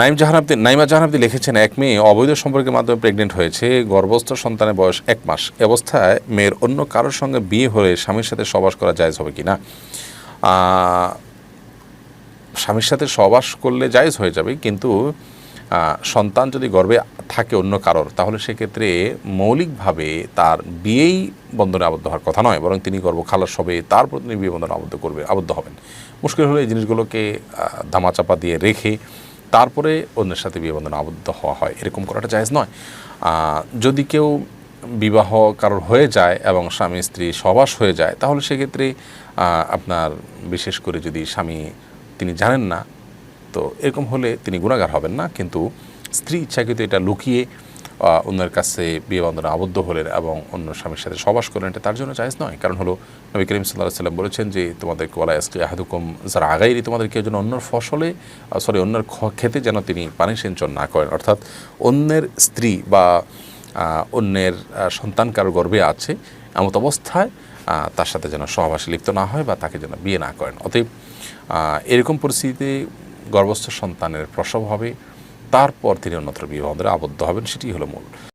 নাইম জাহানাব্দি নাইমা জাহানাব্দি লিখেছেন, এক মেয়ে অবৈধ সম্পর্কের মাধ্যমে প্রেগনেন্ট হয়েছে, গর্ভস্থ সন্তানের বয়স এক মাস। অবস্থায় মেয়ের অন্য কারোর সঙ্গে বিয়ে হলে স্বামীর সাথে সবাস করা জায়জ হবে কি না স্বামীর সাথে সহবাস করলে জায়েজ হয়ে যাবে, কিন্তু সন্তান যদি গর্বে থাকে অন্য কারোর, তাহলে সেক্ষেত্রে মৌলিকভাবে তার বিয়েই বন্ধনে আবদ্ধ হওয়ার কথা নয়, বরং তিনি গর্ব খালাস হবে তারপর তিনি বিয়ে বন্ধনে আবদ্ধ করবে, আবদ্ধ হবেন। মুশকিল হলে এই জিনিসগুলোকে ধামাচাপা দিয়ে রেখে তারপরে অন্যের সাথে বিয়ে বন্ধনে আবদ্ধ হওয়া হয়। এরকম করাটা জায়জ নয়। যদি কেউ বিবাহ কারোর হয়ে যায় এবং স্বামী স্ত্রী সবাস হয়ে যায়, তাহলে সেক্ষেত্রে আপনার বিশেষ করে যদি স্বামী তিনি জানেন না, তো এরকম হলে তিনি গুণাগার হবেন না। কিন্তু স্ত্রী ইচ্ছাকৃত এটা লুকিয়ে অন্যের কাছে বিয়ে বন্ধনে আবদ্ধ হলেন এবং অন্য স্বামীর সাথে সবাস করলেন, এটা তার জন্য জায়েজ নয়। কারণ হলো, নবী করিম সাল্লাহ সাল্লাম বলেছেন যে তোমাদের বলা আজকে আহাদুকুম যারা আগাইরি তোমাদের কেউ যেন অন্যর ফসলে সরি অন্যের খেতে যেন তিনি পানি সিঞ্চন না করেন। অর্থাৎ অন্যের স্ত্রী বা অন্যের সন্তান কারও গর্বে আছে, এমত অবস্থায় তার সাথে যেন সহবাসে লিপ্ত না হয় বা তাকে যেন বিয়ে না করেন। অতএব এরকম পরিস্থিতিতে গর্ভস্থ সন্তানের প্রসব হবে তারপর তিনি অন্যত্র বিবাহ আবদ্ধ হবেন সেটি হলো মূল।